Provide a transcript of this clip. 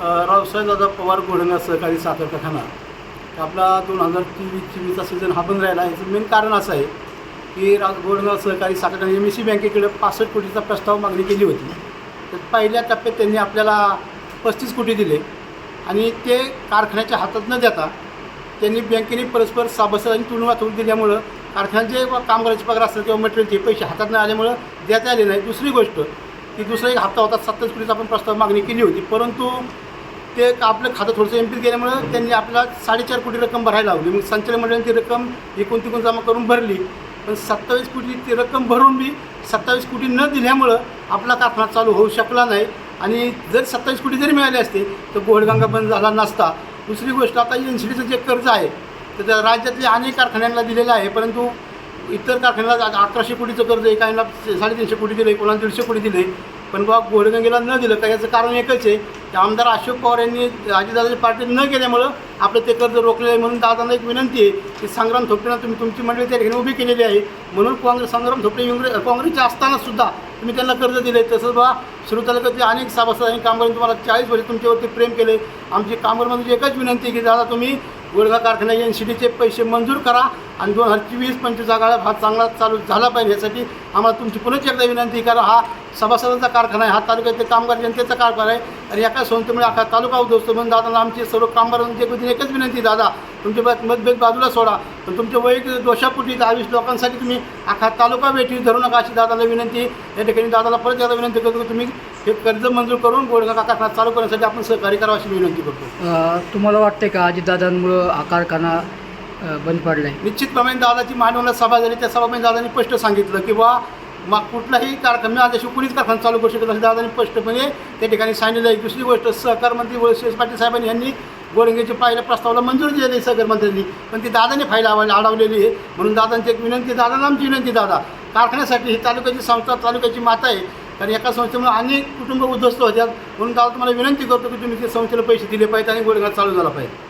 रावसाहेबदादा पवार गोडना सहकारी साखर कारखाना आपला दोन हजार तेवीस चोवीसचा सीझन हा बंद राहिला. याचं मेन कारण असं आहे की रा गोडना सहकारी साखर कारखाना एम एस सी बँकेकडे पासष्ट कोटीचा प्रस्ताव मागणी केली होती. तर पहिल्या टप्प्यात त्यांनी आपल्याला पस्तीस कोटी दिले आणि ते कारखान्याच्या हातात न देता त्यांनी बँकेने परस्पर साबसर आणि तुलना वाचवून दिल्यामुळं कारखान्याचे कामगाराचे पगार असतात किंवा मटेरियलचे पैसे हातात न आल्यामुळं देता आले नाही. दुसरी गोष्ट की दुसरा एक हप्ता होता सत्तावीस कोटीचा आपण प्रस्ताव मागणी केली होती. परंतु ते आपलं खातं थोडंसं एम्पील केल्यामुळं त्यांनी आपल्याला साडेचार कोटी रक्कम भरायला लावली. मग संचालक मंडळाने ती रक्कम एकूण तिकून जमा करून भरली. पण सत्तावीस कोटी ती रक्कम भरून बी सत्तावीस कोटी न दिल्यामुळं आपला कारखाना चालू होऊ शकला नाही. आणि जर सत्तावीस कोटी जरी मिळाले असते तर गोडगंगा बंद झाला नसता. दुसरी गोष्ट आता एन सी डीचं जे कर्ज आहे तर त्या राज्यातल्या अनेक कारखान्यांना दिलेलं आहे. परंतु इतर कारखान्याला अकराशे कोटीचं कर्ज आहे साडेतीनशे कोटी दिलं कोणाला दीडशे कोटी दिले पण बा घोडगंगेला न दिलं का याचं कारण एकच आहे की आमदार अशोक पवार यांनी अजितदादाची पार्टी न केल्यामुळं आपलं ते कर्ज रोखलेलं आहे म्हणून दादांना एक विनंती आहे की संग्राम थोपटेनं तुम्ही तुमची मंडळी त्या ठिकाणी उभी केलेली आहे. म्हणून काँग्रेस संग्राम थोपटे इंग्रज काँग्रेसचे असताना सुद्धा तुम्ही त्यांना कर्ज दिले तसंच बा सुरू तालुक्यातले अनेक सभासद आणि कामगारांनी तुम्हाला चाळीस वर्ष तुमच्यावरती प्रेम केले आमची कामगारांमध्ये एकच विनंती आहे की दादा तुम्ही गोळगा कारखाना एन सी डीचे पैसे मंजूर करा. आणि दोन हजार चोवीस पंचवीस जागा हा चांगला चालू झाला पाहिजे. यासाठी आम्हाला तुमची पुन्हा एकदा विनंती करा. हा सभासदांचा कारखाना आहे. हा तालुक्यातले कामगार जनतेचा कारखाना आहे. आणि एका संस्थेमुळे अख्खा तालुका उद्ध्वस्त म्हणून दादाला आमची सर्व कामगारांची वतीने एकच विनंती दादा तुमचे मतभेद बाजूला सोडा. पण तुमच्या वैयक्तिक दोषापोटी दहावीस लोकांसाठी तुम्ही अख्खा तालुका भेटी धरू नका अशी दादाला विनंती. या ठिकाणी दादाला परत एकदा विनंती करतो की तुम्ही हे कर्ज मंजूर करून गोडगा कारखाना चालू करण्यासाठी आपण सहकार्य करावा अशी विनंती करतो. तुम्हाला वाटते का अजितदादांमुळं हा कारखाना बंद पडलं आहे निश्चितप्रमाणे दादाची मानवला सभा झाली त्या सभामध्ये दादांनी स्पष्ट सांगितलं की बा मग कुठलाही कारखाना मी आजशी कुणीच कारखाना चालू करू शकत असं दादांनी स्पष्टपणे त्या ठिकाणी सांगितलं. आहे दुसरी गोष्ट सहकार मंत्री वळसेस पाटील साहेबांनी यांनी गोडंगेच्या पाहिल्या प्रस्तावाला मंजुरी दिलेली आहे सहकार मंत्र्यांनी. पण ती दादाने फाईल अडवलेली आहे. म्हणून दादांची एक विनंती दादा आमची विनंती दादा. कारखान्यासाठी ही तालुक्याची संस्था तालुक्याची माता आहे. कारण एका संस्थेमुळे अनेक कुटुंब उद्ध्वस्त होत्यात म्हणून दादा तुम्हाला विनंती करतो की तुम्ही त्या संस्थेला पैसे दिले पाहिजेत आणि गोडगा चालू झाला पाहिजे.